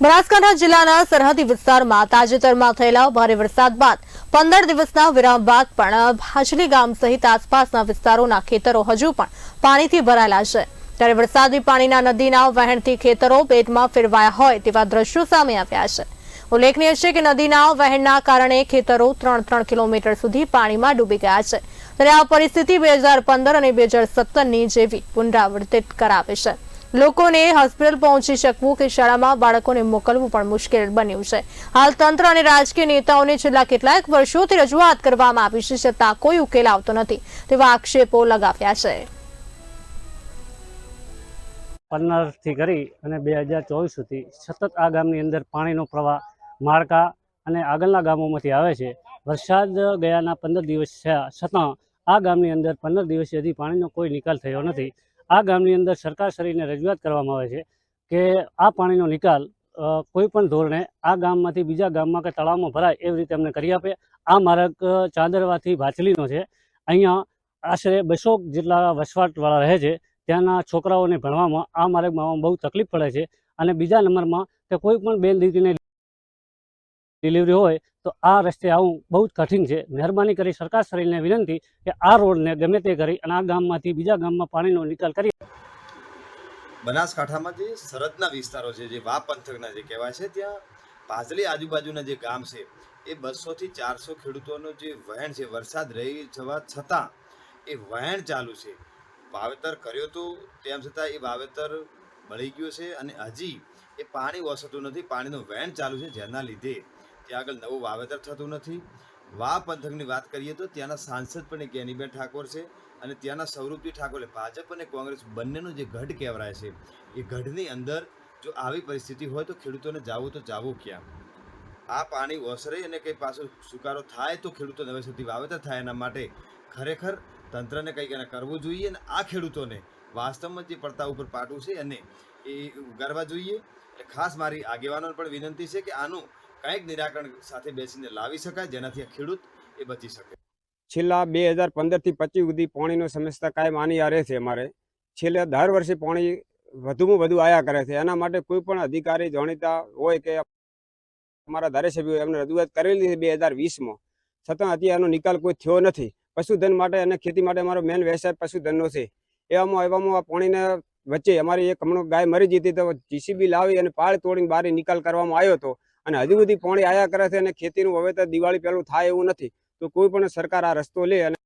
બનાસકાંઠા જિલ્લાના સરહદી વિસ્તારમાં તાજેતરમાં થયેલા ભારે વરસાદ બાદ પંદર દિવસના વિરામ બાદ પણ ભાજલી ગામ સહિત આસપાસના વિસ્તારોના ખેતરો હજુ પણ પાણીથી ભરાયેલા છે. ત્યારે વરસાદી પાણીના નદીના વહેણથી ખેતરો બેટમાં ફેરવાયા હોય તેવા દ્રશ્યો સામે આવ્યા છે. ઉલ્લેખનીય છે કે નદીના વહેણના કારણે ખેતરો ત્રણ ત્રણ કિલોમીટર સુધી પાણીમાં ડૂબી ગયા છે. ત્યારે આ પરિસ્થિતિ બે અને બે હજાર જેવી પુનરાવર્તિત કરાવે છે. લોકોને હોસ્પિટલ પહોંચી શકવું કે શાળામાં બાળકોને મોકલવું પણ મુશ્કેલ બન્યું છે. હાલ તંત્ર અને રાજકીય નેતાઓને છેલ્લા કેટલાક વર્ષોથી રજૂઆત કરવામાં આવી છે, છતાં કોઈ ઉકેલ આવતો નથી, તેવા આક્ષેપો લગાવ્યા છે. પંદરથી કરી અને બે હજાર ચોવીસ સુધી સતત આ ગામની અંદર પાણીનો પ્રવાહ માળકા અને આગળના ગામોમાંથી આવે છે. વરસાદ ગયાના પંદર દિવસ થયા છતાં આ ગામની અંદર પંદર દિવસ સુધી પાણીનો કોઈ નિકાલ થયો નથી. આ ગામની અંદર સરકારશ્રીને રજૂઆત કરવામાં આવે છે કે આ પાણીનો નિકાલ કોઈ પણ ધોરણે આ ગામમાંથી બીજા ગામમાં કે તળાવમાં ભરાય એવી રીતે અમને કરી આપે. આ માર્ગ ચાંદરવાથી ભાચલીનો છે. અહીંયા આશરે બસો જેટલા વસવાટવાળા રહે છે. ત્યાંના છોકરાઓને ભણવામાં આ માર્ગમાં બહુ તકલીફ પડે છે અને બીજા નંબરમાં કે કોઈ પણ બેન દીકરીને ડિલિવરી હોય, તો આ રસ્તે આવું બહુ જ કઠિન છે. મહેરબાની કરી સરકારશ્રીને વિનંતી કે આ રોડને ગમે તે કરી અને આ ગામમાંથી બીજા ગામમાં પાણીનો નિકાલ કરી બનાસકાંઠામાં જે સરહદના વિસ્તારો છે, જે વા પંથકના જે કહેવાય છે, ત્યાં પાજલી આજુબાજુના જે ગામ છે, એ બસોથી ચારસો ખેડૂતોનો જે વહેણ છે, વરસાદ રહી જવા છતાં એ વહેણ ચાલુ છે. વાવેતર કર્યો તો તેમ છતાં એ વાવેતર બળી ગયું છે અને હજી એ પાણી ઓસતું નથી. પાણીનું વહેણ ચાલુ છે, જેના લીધે ત્યાં આગળ નવું વાવેતર થતું નથી. વા પંથકની વાત કરીએ તો ત્યાંના સાંસદ પણ જ્ઞાનીબેન ઠાકોર છે અને ત્યાંના સૌરભજી ઠાકોર ભાજપ અને કોંગ્રેસ બંનેનો જે ગઢ કહેવાય છે, એ ગઢની અંદર જો આવી પરિસ્થિતિ હોય તો ખેડૂતોને જાવું તો જાવું ક્યાં? આ પાણી ઓસરે અને કંઈ પાછો સુકારો થાય તો ખેડૂતો નવેસરથી વાવેતર થાય એના માટે ખરેખર તંત્રને કંઈક એને કરવું જોઈએ અને આ ખેડૂતોને વાસ્તવમાં જે પડતા ઉપર પાટવું છે અને એ ઉગારવા જોઈએ. એટલે ખાસ મારી આગેવાનોને પણ વિનંતી છે કે આનું કંઈક નિરાકરણ સાથે બેસીને લાવી શકાય, જેનાથી આ ખેડૂત એ બચી શકે. છેલ્લા બે હજાર પંદરથી પચીસ સુધી પાણીનો સમસ્યા કાયમ આની આ છે અમારે. છેલ્લે દર વર્ષે પાણી વધુમાં વધુ આયા કરે છે. એના માટે કોઈ પણ અધિકારી જાણીતા હોય કે અમારા ધારાસભ્યો એમને રજૂઆત કરેલી છે બે હજાર વીસમાં. છતાં અત્યારે એનો નિકાલ કોઈ થયો નથી. પશુધન માટે અને ખેતી માટે અમારો મેન વ્યવસાય પશુધનનો છે. એવામાં એવામાં આ પાણીને વચ્ચે અમારી એક હમણાં ગાય મરી જતી તો જીસીબી લાવી અને પાળ તોડીને બહાર નિકાલ કરવામાં આવ્યો હતો. અને હજુ સુધી પાણી આયા કરે છે અને ખેતીનું વાવેતર દિવાળી પહેલું થાય એવું નથી. તો કોઈ પણ સરકાર આ રસ્તો લે અને